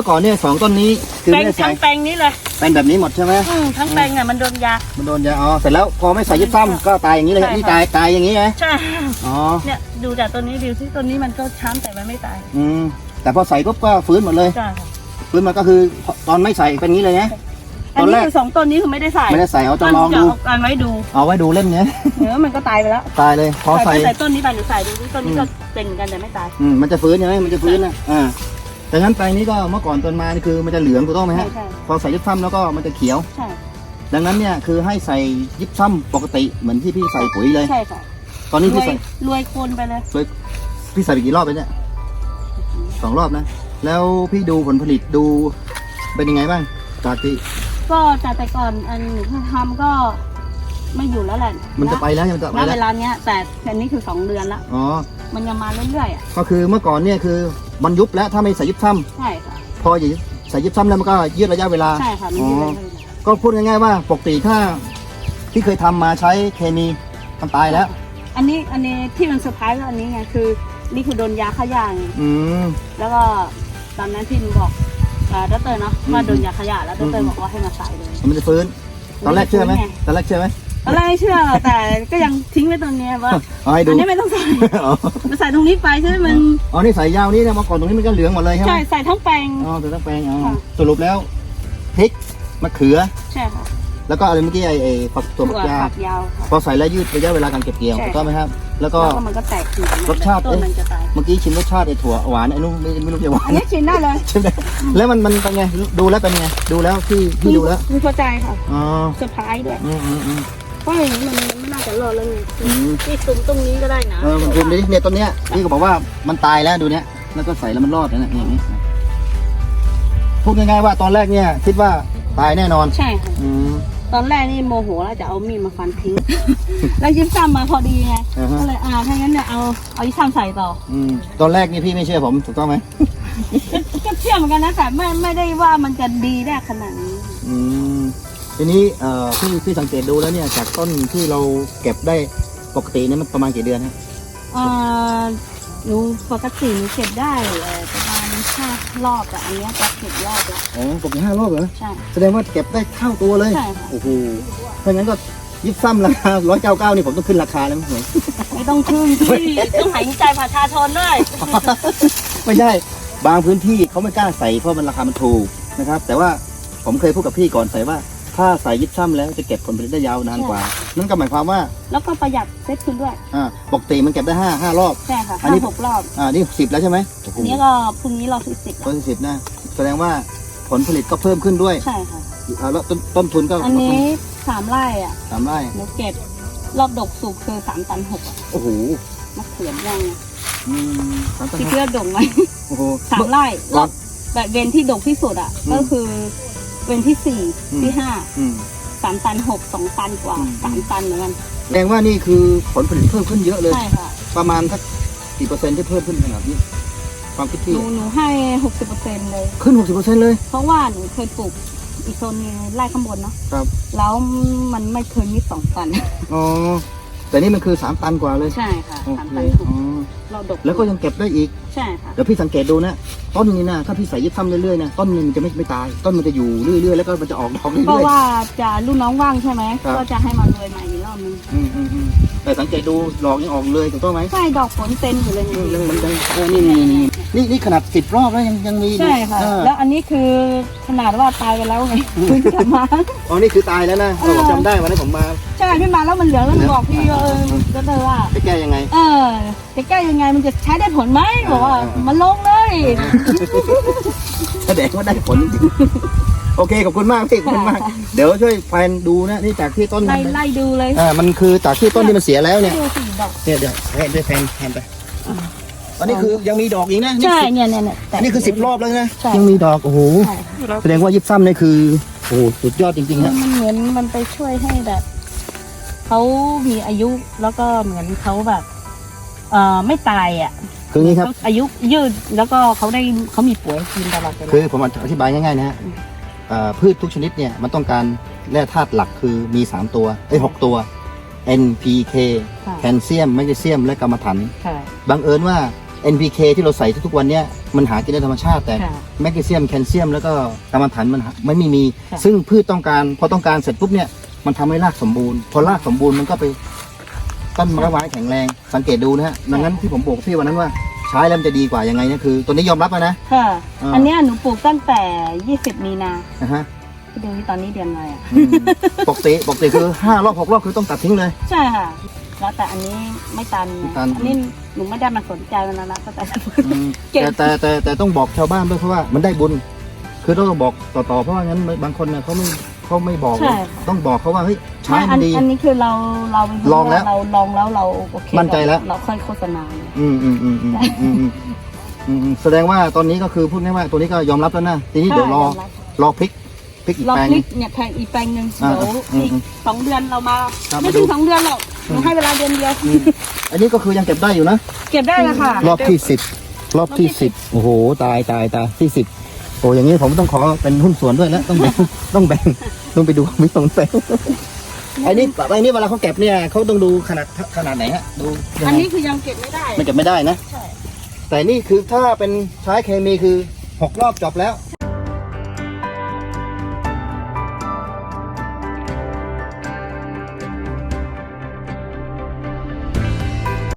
มื่อก่อนเนี่ยสองต้นนี้คือแปลงไม่ได้ใส่ทั้งแปลงนี้เลยเป็นแบบนี้หมดใช่ไหมอืมทั้งแปลงเนี่ยมันโดนยา มันโดนยาอ๋อเสร็จแล้วพอไม่ใส่ยึดซ้ำก็ตายอย่างนี้เลยใช่นี่ค่ะ ตายตายอย่างนี้ไงใช่ อ๋อเนี่ยดูจากต้นนี้ดูที่ต้นนี้มันก็ช้ำแต่มันไม่ตายอืมแต่พอใส่ปุ๊บก็ฟื้นหมดเลยใช่ค่ะฟื้นมันก็คือตอนไม่ใส่เป็นอย่างนี้เลยนะอันตอนนี้แรก คือสองต้นนี้คือไม่ได้ใส่ไม่ได้ใส่เอาจะลองจะดูเอาการไว้ดูเอาไว้ดูเล่นเนี้ย เนื้อมันก็ตายไปแล้วตายเลยพอใส่ ใส่ต้นนี้ไปหรือใส่ดูที่ต้นนี้ก็เป็นเหมือนกันแต่ไม่ตาย อืมมันจะฟื้นใช่ไหมมันจะฟื้นนะอ่า แต่งั้นแปลงนี้ก็เมื่อก่อนต้นมานี่คือมันจะเหลืองถูกต้องไหมใช่ฮะใช่ พอใส่ยิบซ้ำแล้วก็มันจะเขียว ใช่ ดังนั้นเนี่ยคือให้ใส่ยิบซ้ำปกติเหมือนที่พี่ใส่ปุ๋ยเลย ใช่ค่ะตอนนี้รพี่วยใส่รวยคนไปเลยพี่ใส่ไปกี่รอบไปเนี่ยสองรอบนะ แล้วพี่ดูผลผลิตดูเป็นยังไงบ้างจากที่ก็จากแต่ก่อนอันหนูทำก็ไม่อยู่แล้วแหละมันจะไปแล้วมันจะไปณแล้เววลาเนี้ยแต่อันนี้คือสองเดือนละ อ๋อ มันยังมาเรื่อยๆอะก็คือเมื่อก่อนเนี่ยคือมันยุบแล้วถ้าไม่ใส่ยิบซ้ใช่ค่ะำพออย่าใส่ยิบซ้ำแล้วมันก็ยืดระยะเวลาใช่ค่ะมันอยู่เลยก็พูดง่ายๆว่าปกติถ้าที่เคยทำมาใช้เคมีมันตายแล้ว อันนี้อันนี้ที่มันเซอร์ไพรส์ก็อันนี้ไงคือ นี่คือโดนยาฆ่าหญ้าไงอืมแล้วก็ตอนนั้นที่หนูบอกเอ่อดรเนาะอืมว่าโดนยาขยะแล้วดอืรมบอกว่าให้มาใส่เลยมันจะฟื้นตอนแรกเชื่อไหมฟื้นงตอนแรกเชื่อไหม ตอนแรกไม่เชื่อแต่ก็ยังทิ้งไว้ตรงเนี้ยว่าเอาให้ดูอันนี้ไม่ต้องใส่อ๋อมาใส่ตรงนี้ไปใช่ไหมมันอ๋อนี่สายยาวนี่นะเมื่อก่อนตรงนี้มันก็เหลืองหมดเลยใช่ไหมใช่ใส่ทั้งแปลง อ๋อตัวตั้งแปลงอ๋อค่ะ สรุปแล้วพริกมะเขือ ใช่ค่ะแล้วก็อะไรเมื่อกี้ไอ้ไอ้ฝักตัวถั่ฝัวกยาฝักยาวค่ะ พอใส่แล้วยืดระยะเวลาการเก็บเกี่ยวใช่ ถูกต้องไหมครับ แล้วก็ แล้วก็มันก็แตกขึ้นรสชาติ ต้นมันจะตายเมื่อกี้ชิมรสชาติไอ้ถั่วหวานไอ้นู้นไม่ไม่รู้จะหวานอันนี้ชิมได้เลยใช่ไหมแล้วมันมันเป็นไงดูแล้วเป็นไงดูแล้วพี่พี่ดูแล้วมีพอใจค่ะอ๋อ เซอร์ไพรส์ด้วยอืมอืมอืม เพราะอย่างนี้มันไม่น่าจะรอดแล้วไงอืม ที่ซุ้มตรงนี้ก็ได้นะเออมันคุมดิเนี่ยต้นเนี้ยพี่ก็บอกว่ามันตายแล้วดูเนี้ยแล้วก็ใส่แล้วมันรอดนะเนี่ยอย่างนี้พูดง่ายๆว่าตอนแรกเนี่ย คิดว่าตายแน่นอน ใช่ค่ะอืม ตอนแรกนี่โมโหแล้วจะเอามีดมาฟันทิ้ง แล้วยิ้มซ้ำมาพอดีไงอ่าฮะ ก็เลยอ่าถ้างั้นเนี่ยเอาเอายิ้มซ้ำใส่ต่ออืมตอนแรกนี่พี่ไม่เชื่อผมถูกต้องไหมก็เชื่อเหมือนกันนะแต่ไม่ไม่ได้ว่ามันจะดีได้ขนาดนี้อืม ทีนี้เอ่อพี่พี่สังเกตดูแล้วเนี่ยจากต้นที่เราเก็บได้ปกติเนี่ยมันประมาณกี่เดือนฮะเอ่อหนูปกติหนูเก็บได้เอ่อประมาณห้ารอบแต่อันเนี้ยจะเก็บรอบแล้วอ๋อปกติห้ารอบเหรอใช่ แสดงว่าเก็บได้เท่าตัวเลยใช่ค่ะ โอ้โหถ้างั้นก็ยิบซ้ำราคาร้อยเก้าเก้านี่ผมต้องขึ้นราคาแล้วมั้งเหรอไม่ต้องขึ้นที่ต้องหายใจประชาชนด้วย ไม่ใช่บางพื้นที่เขาไม่กล้าใส่เพราะมันราคามันถูกนะครับ แต่ว่าผมเคยพูดกับพี่ก่อนใส่ว่า ถ้าใส่ยิบซ้ำแล้วจะเก็บผลผลิตได้ยาวนานกว่า นั่นก็หมายความว่าแล้วก็ประหยัดเซ็ตคุณด้วยอ่าปกติมันเก็บได้ห้าห้ารอบ ใช่ค่ะอันห้านี้หกรอบอ่านี่สิบแล้วใช่ไหมโอ้โหอันนี้ก็พรุ่งนี้เราสิบสิบต้นสิบนะแสดงว่าผลผลิตก็เพิ่มขึ้นด้วยใช่ค่ะ อ่าแล้วต้นต้นทุนก็อันนี้สามไร่อะสามไร่หนูเก็บรอบดกสุกคือสามตันหกอะโอ้โหมะเขือยังอืมสามตันที่หกเพื่อดกไหมโอ้โห สามไร่รรออบบแบบเวนที่ดกที่สุดอะ อืม ก็คือ เวนที่สี่อืม ที่ห้าอืม สามตันหกสองตันกว่าอืม สามตันเหมือนกันแสดงว่านี่คือผลผลิตเพิ่มขึ้นเยอะเลย ใช่ค่ะประมาณสักกี่เปอร์เซ็นต์ที่เพิ่มขึ้นขนาดนี้ ความคิดหที่นูหนูให้หกสิบเปอร์เซ็นต์เลย ขึ้นหกสิบเปอร์เซ็นต์เลย เพราะว่าหนูเคยปลูกอีกโซนหนึงไร่ข้างบนเนาะครับ แล้วมันไม่เคยมีสองตัน อ๋อ แต่นี่มันคือสามตันกว่าเลยใช่ค่ะโอสามเคตันหกอ๋อเราดกแล้วก็ยังเก็บได้อีก ใช่ค่ะ เดี๋ยวพี่สังเกตดูนะ ต้นนี้นะถ้าพี่ใส่ยึดซ้ำเรื่อยๆนะต้นหนึงมันจะไม่ไม่ตาย ต้นมันจะอยู่เรื่อยๆ แล้วก็มันจะออกดอกเพเรื่ราะอยว่าจะลูกน้องว่างใช่ไหมครับ ก็จะให้มันรวยใหม่อีกรอบนึงๆอืมอืมอืมแต่สังเกตดูดอกยังออกเลยถูกต้องไหมใช่ดอกผลเต็มอยู่เลยอืเนี่ยมยังมันยังเออนี่นี่นี่นี่นี่ขนาดสิบรอบแล้วยังยังมีใช่ค่ะ เออแล้วอันนี้คือขนาดว่าตายไปแล้วไงเพิ่งกลับมา อ๋อนี่คือตายแล้วนะเออ ผมจำได้วันนั้นผมมาใช่พี่มาแล้วมันเหลืองแล้วหนูบอกพี่ว่าเออก็เลยว่า จะแก้ยังไง เออจะแก้ยังไงมันจะใช้ได้ผลไหมบอกว่าอ่ามัมันลงเลย แสดงว่าได้ผลจริงๆโอเคขอบคุณมากพี่ขอบคุณมาก เดี๋ยวช่วยแพนดูนะนี่จากที่ต้นไล่ไล่ดูเลยอ่ามันคือจากที่ต้นที่มันเสียแล้วเนี่ย ดูสี่ดอก เนี่ยเดี๋ยวแพนด้วยแพนแพนไปอันนี้คือยังมีดอกอีกนะนี่ใช่สิบเนี่ยเนี่ยเนี่ยแต่นี่คือสิบรอบแล้วนะ ใช่ ยังมีดอก โอ้โห ใช่แสดงว่ายิบซ้ำเนี่ยคือ โอ้โห สุดยอดจริงๆฮะมันเหมือนมันไปช่วยให้แบบเขามีอายุแล้วก็เหมือนเขาแบบ เอ่อไม่ตายอะคืออย่างนี้ครับ เขาอายุยืดแล้วก็เขาได้เขามีปุ๋ยกินตลอดเวลาคือผมอธิบายง่ายๆนะฮะเอ่อพืชทุกชนิดเนี่ยมันต้องการแร่ธาตุหลักคือมีสามตัวเอ้ยหกตัว N P K ค่ะแคลเซียมแมกนีเซียมและกรรมะถันค่ะ บังเอิญว่า NPK ที่เราใส่ทุกๆวันเนี้ยมันหากินได้ธรรมชาติแต่ค่ะแมกนีเซียมแคลเซียมแล้วก็กรรมฐานมันหามันไม่มี ค่ะ ซึ่งพืชต้องการพอต้องการเสร็จปุ๊บเนี่ยมันทำให้รากสมบูรณ์ พอรากสมบูรณ์มันก็ไป ต้นไม้ไม้แข็งแรง สังเกตดูนะฮะดังนั้นที่ผมบอกพี่วันนั้นว่าใช้แล้วมันจะดีกว่ายังไงเนี่ยคือ ตัวนี้ยอมรับแล้วนะ ค่ะ อ่า อันเนี้ยหนูปลูกตั้งแต่ 20 มีนานะฮะที่ดูที่ตอนนี้เดือนอะไรอะ อืมปกติปกติคือห้ารอบหกรอบคือต้องตัดทิ้งเลย ใช่ค่ะ แล้วแต่อันนี้ไม่ตันไงไม่ตัน อันนี้หนูไม่ได้มาสนใจมันแล้วนะก็แต่ อืมเก่งแต่แต่แต่แต่ต้องบอกชาวบ้านด้วยเพราะว่ามันได้บุญ คือต้องบอกต่อๆเพราะว่างั้นบางคนเนี่ยเขาไม่ เขาไม่บอกใช่ต้องบอกเขาว่าเฮ้ยใช้ไม่มัอันนดี อันนี้คือเราเราเป็นคนลองแล้วเราลองแล้วเราโอเคมั่นใจแล้ว เราค่อยโฆษณาเนี่ยอืมอืมอืมอืมอืมอืมอืมแสดงว่าตอนนี้ก็คือพูดง่ายว่าตัวนี้ก็ยอมรับแล้วนะทีนี้เดี๋ยวรอใช่รอพลิกพลิกอีกเราแปลงพหลินึ่กง เนี่ยแพงอีกแปลงหนึ่งอ่าเดี๋ยวอืมอีกอืมสองเดือนเรามาครับไม่มาดูถึงสองเดือนหรอกหนูให้เวลาเดือนเดียว อืมอันนี้ก็คือยังเก็บได้อยู่นะ เก็บได้แล้วค่ะ รอบที่สิบรอบที่สิบโอ้โห ตายตายตายที่สิบ โอ้อย่างนี้ผมต้องขอเป็นหุ้นส่วนด้วยแล้วต้องแบ่งต้องแบ่งต้องไปดูมิตรงเซลไอ้นี่ไอ้นี่เวลาเขาเก็บเนี่ยเขาต้องดูขนาดขนาดไหนฮะดูยังอันไงนี้คือยังเก็บไม่ได้มันเก็บไม่ได้นะใช่แต่นี่คือถ้าเป็นใช้เคมีคือหกรอบจบแล้ว